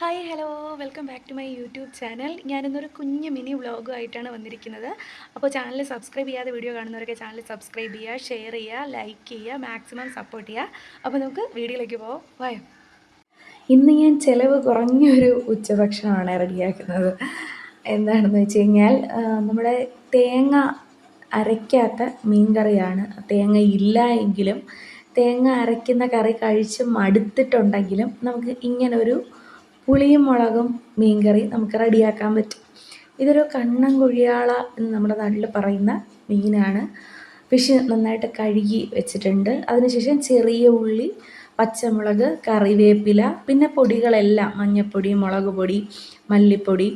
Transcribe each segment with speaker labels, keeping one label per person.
Speaker 1: Hi hello welcome back to my YouTube channel ഞാനിന്നൊരു കുഞ്ഞ് mini വ്ളോഗുമായിട്ടാണ് വന്നിരിക്കുന്നത്. അപ്പോൾ ചാനൽ സബ്സ്ക്രൈബ് ചെയ്യാതെ വീഡിയോ കാണുന്നവരൊക്കെ ചാനൽ സബ്സ്ക്രൈബ് ചെയ്യുക ഷെയർ ചെയ്യുക ലൈക്ക് ചെയ്യുക മാക്സിമം സപ്പോർട്ട് ചെയ്യുക. അപ്പോൾ നമുക്ക് വീഡിയോയിലേക്ക് പോകാം വായോ ഇന്ന് ഞാൻ ചിലവ് കുറഞ്ഞൊരു ഉച്ചഭക്ഷണമാണ് റെഡിയാക്കുന്നത്. എന്താണെന്ന് വെച്ച് കഴിഞ്ഞാൽ നമ്മുടെ തേങ്ങ അരയ്ക്കാത്ത മീൻ കറിയാണ് തേങ്ങ ഇല്ല എങ്കിലും തേങ്ങ അരയ്ക്കുന്ന കറി കഴിച്ച് മടുത്തിട്ടുണ്ടെങ്കിലും നമുക്ക് ഇങ്ങനൊരു പുളിയും മുളകും മീൻകറി നമുക്ക് റെഡിയാക്കാൻ പറ്റും. ഇതൊരു കണ്ണൻ കുഴിയാള എന്ന് നമ്മുടെ നാട്ടിൽ പറയുന്ന മീനാണ്. ഫിഷ് നന്നായിട്ട് കഴുകി വെച്ചിട്ടുണ്ട്. അതിനുശേഷം ചെറിയ ഉള്ളി പച്ചമുളക് കറിവേപ്പില പിന്നെ പൊടികളെല്ലാം മഞ്ഞൾപ്പൊടി മുളക് പൊടി മല്ലിപ്പൊടി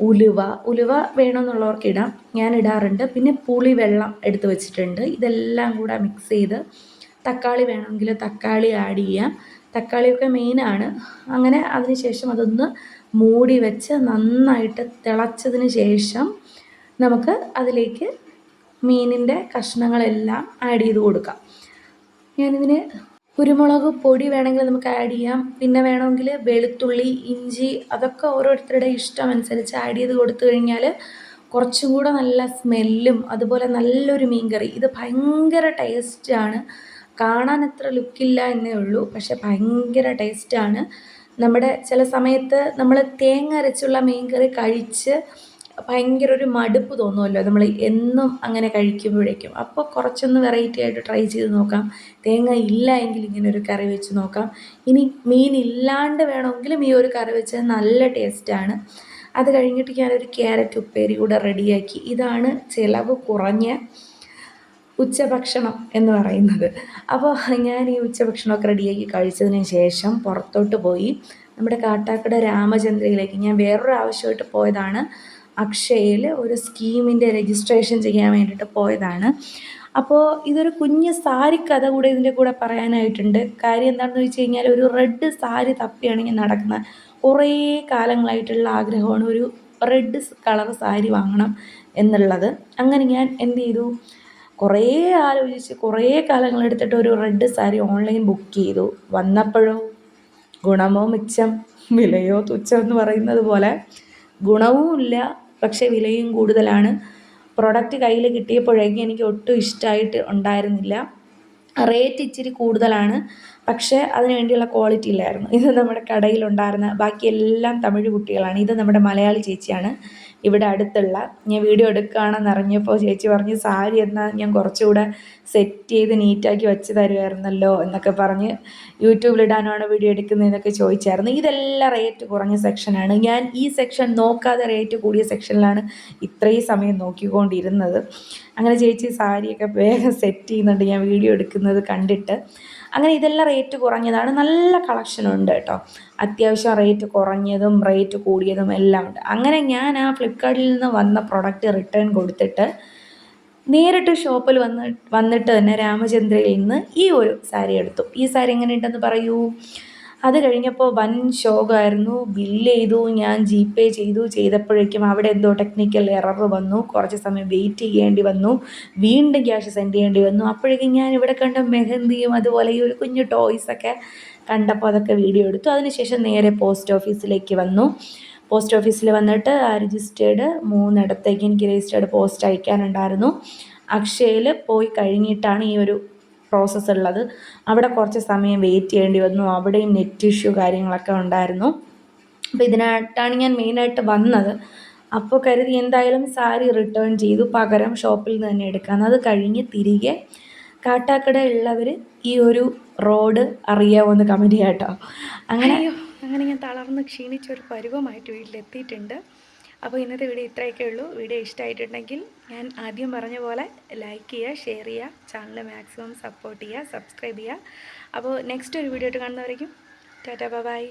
Speaker 1: ഉലുവ. ഉലുവ വേണമെന്നുള്ളവർക്ക് ഇടാം. ഞാൻ ഇടാറുണ്ട്. പിന്നെ പുളി വെള്ളം എടുത്ത് വെച്ചിട്ടുണ്ട്. ഇതെല്ലാം കൂടെ മിക്സ് ചെയ്ത് തക്കാളി വേണമെങ്കിൽ തക്കാളി ആഡ് ചെയ്യാം. തക്കാളിയൊക്കെ മെയിനാണ് അങ്ങനെ അതിന് ശേഷം അതൊന്ന് മൂടി വെച്ച് നന്നായിട്ട് തിളച്ചതിന് ശേഷം നമുക്ക് അതിലേക്ക് മീനിന്റെ കഷ്ണങ്ങളെല്ലാം ആഡ് ചെയ്ത് കൊടുക്കാം. ഞാനിതിന് കുരുമുളക് പൊടി വേണമെങ്കിൽ നമുക്ക് ആഡ് ചെയ്യാം. പിന്നെ വേണമെങ്കിൽ വെളുത്തുള്ളി ഇഞ്ചി അതൊക്കെ ഓരോരുത്തരുടെ ഇഷ്ടം അനുസരിച്ച് ആഡ് ചെയ്ത് കൊടുത്തു കഴിഞ്ഞാൽ കുറച്ചും കൂടെ നല്ല സ്മെല്ലും അതുപോലെ നല്ലൊരു മീൻ കറി ഇത് ഭയങ്കര ടേസ്റ്റാണ് കാണാൻ അത്ര ലുക്കില്ല എന്നേ ഉള്ളൂ. പക്ഷെ ഭയങ്കര ടേസ്റ്റാണ് നമ്മുടെ ചില സമയത്ത് നമ്മൾ തേങ്ങ അരച്ചുള്ള മീൻ കറി കഴിച്ച് ഭയങ്കര ഒരു മടുപ്പ് തോന്നുമല്ലോ. നമ്മൾ എന്നും അങ്ങനെ കഴിക്കുമ്പോഴേക്കും. അപ്പോൾ കുറച്ചൊന്ന് വെറൈറ്റി ആയിട്ട് ട്രൈ ചെയ്ത് നോക്കാം. തേങ്ങ ഇല്ല എങ്കിൽ ഇങ്ങനെ ഒരു കറി വെച്ച് നോക്കാം. ഇനി മീൻ ഇല്ലാണ്ട് വേണമെങ്കിലും ഈ ഒരു കറി വെച്ചത് നല്ല ടേസ്റ്റാണ് അത് കഴിഞ്ഞിട്ട് ഞാനൊരു ക്യാരറ്റ് ഉപ്പേരി കൂടെ റെഡിയാക്കി ഇതാണ് ചിലവ് കുറഞ്ഞ ഉച്ചഭക്ഷണം എന്ന് പറയുന്നത്. അപ്പോൾ ഞാൻ ഈ ഉച്ചഭക്ഷണമൊക്കെ റെഡിയാക്കി കഴിച്ചതിന് ശേഷം പുറത്തോട്ട് പോയി. നമ്മുടെ കാട്ടാക്കട രാമചന്ദ്രയിലേക്ക് ഞാൻ വേറൊരു ആവശ്യമായിട്ട് പോയതാണ്. അക്ഷയയിൽ ഒരു സ്കീമിന്റെ രജിസ്ട്രേഷൻ ചെയ്യാൻ വേണ്ടിയിട്ട് പോയതാണ്. അപ്പോൾ ഇതൊരു കുഞ്ഞ് സാരി കഥ കൂടെ ഇതിന്റെ കൂടെ പറയാനായിട്ടുണ്ട്. കാര്യം എന്താണെന്ന് വെച്ച് കഴിഞ്ഞാൽ ഒരു റെഡ് സാരി തപ്പിയാണ് ഞാൻ നടക്കുന്നത്. കുറേ കാലങ്ങളായിട്ടുള്ള ആഗ്രഹമാണ് ഒരു റെഡ് കളർ സാരി വാങ്ങണം എന്നുള്ളത്. അങ്ങനെ ഞാൻ എന്ത് ചെയ്തു? കുറേ ആലോചിച്ച് കുറേ കാലങ്ങളെടുത്തിട്ട് ഒരു റെഡ് സാരി ഓൺലൈൻ ബുക്ക് ചെയ്തു. വന്നപ്പോഴോ ഗുണമോ മിച്ചം വിലയോ തുച്ഛം എന്ന് പറയുന്നത് പോലെ ഗുണവും ഇല്ല പക്ഷേ വിലയും കൂടുതലാണ്. പ്രൊഡക്റ്റ് കയ്യിൽ കിട്ടിയപ്പോഴേക്കും എനിക്ക് ഒട്ടും ഇഷ്ടമായിട്ട് ഉണ്ടായിരുന്നില്ല. റേറ്റ് ഇച്ചിരി കൂടുതലാണ് പക്ഷേ അതിന് വേണ്ടിയുള്ള ക്വാളിറ്റി ഇല്ലായിരുന്നു. ഇത് നമ്മുടെ കടയിലുണ്ടായിരുന്ന ബാക്കി എല്ലാം തമിഴ് കുട്ടികളാണ്. ഇത് നമ്മുടെ മലയാളി ചേച്ചിയാണ്. ഇവിടെ അടുത്തുള്ള ഞാൻ വീഡിയോ എടുക്കുകയാണെന്ന് അറിഞ്ഞപ്പോൾ ചേച്ചി പറഞ്ഞ് സാരി എന്നാൽ ഞാൻ കുറച്ചുകൂടെ സെറ്റ് ചെയ്ത് നീറ്റാക്കി വെച്ച് തരുമായിരുന്നല്ലോ എന്നൊക്കെ പറഞ്ഞ് യൂട്യൂബിലിടാനാണ് വീഡിയോ എടുക്കുന്നതെന്നൊക്കെ ചോദിച്ചായിരുന്നു. ഇതെല്ലാം റേറ്റ് കുറഞ്ഞ സെക്ഷനാണ് ഞാൻ ഈ സെക്ഷൻ നോക്കാതെ റേറ്റ് കൂടിയ സെക്ഷനിലാണ് ഇത്രയും സമയം നോക്കിക്കൊണ്ടിരുന്നത്. അങ്ങനെ ചേച്ചി സാരിയൊക്കെ വേഗം സെറ്റ് ചെയ്യുന്നുണ്ട്. ഞാൻ വീഡിയോ എടുക്കുന്നത് കണ്ടിട്ട് അങ്ങനെ ഇതെല്ലാം റേറ്റ് കുറഞ്ഞതാണ്. നല്ല കളക്ഷനുണ്ട് കേട്ടോ. അത്യാവശ്യം റേറ്റ് കുറഞ്ഞതും റേറ്റ് കൂടിയതും എല്ലാം ഉണ്ട്. അങ്ങനെ ഞാൻ ആ ഫ്ലിപ്കാർട്ടിൽ നിന്ന് വന്ന പ്രൊഡക്റ്റ് റിട്ടേൺ കൊടുത്തിട്ട് നേരിട്ട് ഷോപ്പിൽ വന്ന് വന്നിട്ട് തന്നെ രാമചന്ദ്രയിൽ നിന്ന് ഈ ഒരു സാരി എടുത്തു. ഈ സാരി എങ്ങനെയുണ്ടെന്ന് പറയൂ? അത് കഴിഞ്ഞപ്പോൾ വൻ ശോകമായിരുന്നു ബില്ല് ചെയ്തു ഞാൻ ജി പേ ചെയ്തു. ചെയ്തപ്പോഴേക്കും അവിടെ എന്തോ ടെക്നിക്കൽ എറർ വന്നു. കുറച്ച് സമയം വെയിറ്റ് ചെയ്യേണ്ടി വന്നു. വീണ്ടും ക്യാഷ് സെൻഡ് ചെയ്യേണ്ടി വന്നു. അപ്പോഴേക്കും ഞാൻ ഇവിടെ കണ്ട മെഹന്തിയും അതുപോലെ ഈ ഒരു കുഞ്ഞു ടോയ്സൊക്കെ കണ്ടപ്പോൾ അതൊക്കെ വീഡിയോ എടുത്തു. അതിനുശേഷം നേരെ പോസ്റ്റ് ഓഫീസിലേക്ക് വന്നു. പോസ്റ്റ് ഓഫീസിൽ വന്നിട്ട് രജിസ്റ്റേർഡ് മൂന്നിടത്തേക്ക് എനിക്ക് രജിസ്റ്റേർഡ് പോസ്റ്റ് അയക്കാനുണ്ടായിരുന്നു. അക്ഷയയിൽ പോയി കഴിഞ്ഞിട്ടാണ് ഈ ഒരു പ്രോസസ്സ് ഉള്ളത്. അവിടെ കുറച്ച് സമയം വെയിറ്റ് ചെയ്യേണ്ടി വന്നു. അവിടെയും നെറ്റ് ഇഷ്യൂ കാര്യങ്ങളൊക്കെ ഉണ്ടായിരുന്നു. അപ്പോൾ ഇതിനായിട്ടാണ് ഞാൻ മെയിനായിട്ട് വന്നത്. അപ്പോൾ കരുതി എന്തായാലും സാരി റിട്ടേൺ ചെയ്തു. പകരം ഷോപ്പിൽ നിന്ന് തന്നെ എടുക്കാം. അത് കഴിഞ്ഞ് തിരികെ കാട്ടാക്കട ഉള്ളവർ ഈ ഒരു റോഡ് അറിയാവുന്ന കമന്റ് ചെയ്യാട്ടോ അങ്ങനെ അങ്ങനെ ഞാൻ തളർന്ന് ക്ഷീണിച്ച ഒരു പരുവമായിട്ട് വീട്ടിലെത്തിയിട്ടുണ്ട്. അപ്പോൾ ഇന്നത്തെ വീഡിയോ ഇത്രയൊക്കെ ഉള്ളൂ. വീഡിയോ ഇഷ്ടമായിട്ടുണ്ടെങ്കിൽ ഞാൻ ആദ്യം പറഞ്ഞ പോലെ ലൈക്ക് ചെയ്യുക ഷെയർ ചെയ്യുക ചാനൽ മാക്സിമം സപ്പോർട്ട് ചെയ്യുക സബ്സ്ക്രൈബ് ചെയ്യുക. അപ്പോൾ നെക്സ്റ്റ് ഒരു വീഡിയോ ആയിട്ട് കാണുന്നവരേക്കും ടാറ്റാ ബൈ